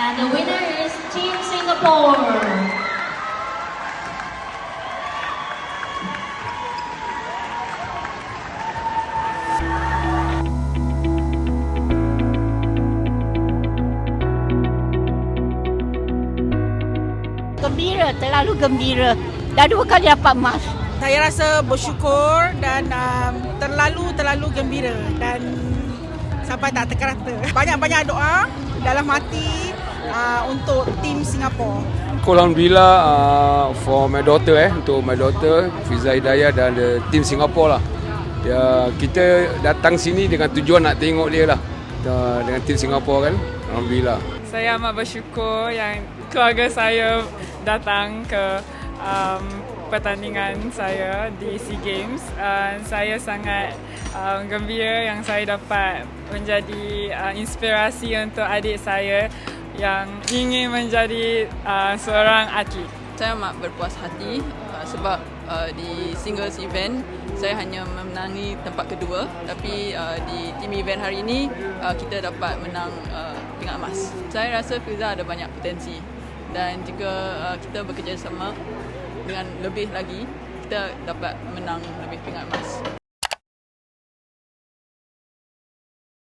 And the winner is Team Singapore. Gembira, terlalu gembira. Dah dua kali dapat emas. Saya rasa bersyukur dan um, terlalu terlalu gembira dan sampai tak terkata. Banyak-banyak doa dalam hati uh, untuk tim Singapura. Alhamdulillah uh, for my daughter eh untuk my daughter Fiza Hidayah dan the team Singapore lah. Ya kita datang sini dengan tujuan nak tengok dia lah. Uh, dengan tim Singapore kan. Alhamdulillah. Saya amat bersyukur yang keluarga saya datang ke um, pertandingan saya di SEA Games. Uh, saya sangat uh, gembira yang saya dapat menjadi uh, inspirasi untuk adik saya yang ingin menjadi uh, seorang atlet. Saya amat berpuas hati uh, sebab uh, di singles event saya hanya memenangi tempat kedua tapi uh, di team event hari ini uh, kita dapat menang uh, pingat emas. Saya rasa Fiza ada banyak potensi dan jika uh, kita bekerjasama dengan lebih lagi kita dapat menang lebih pingat emas.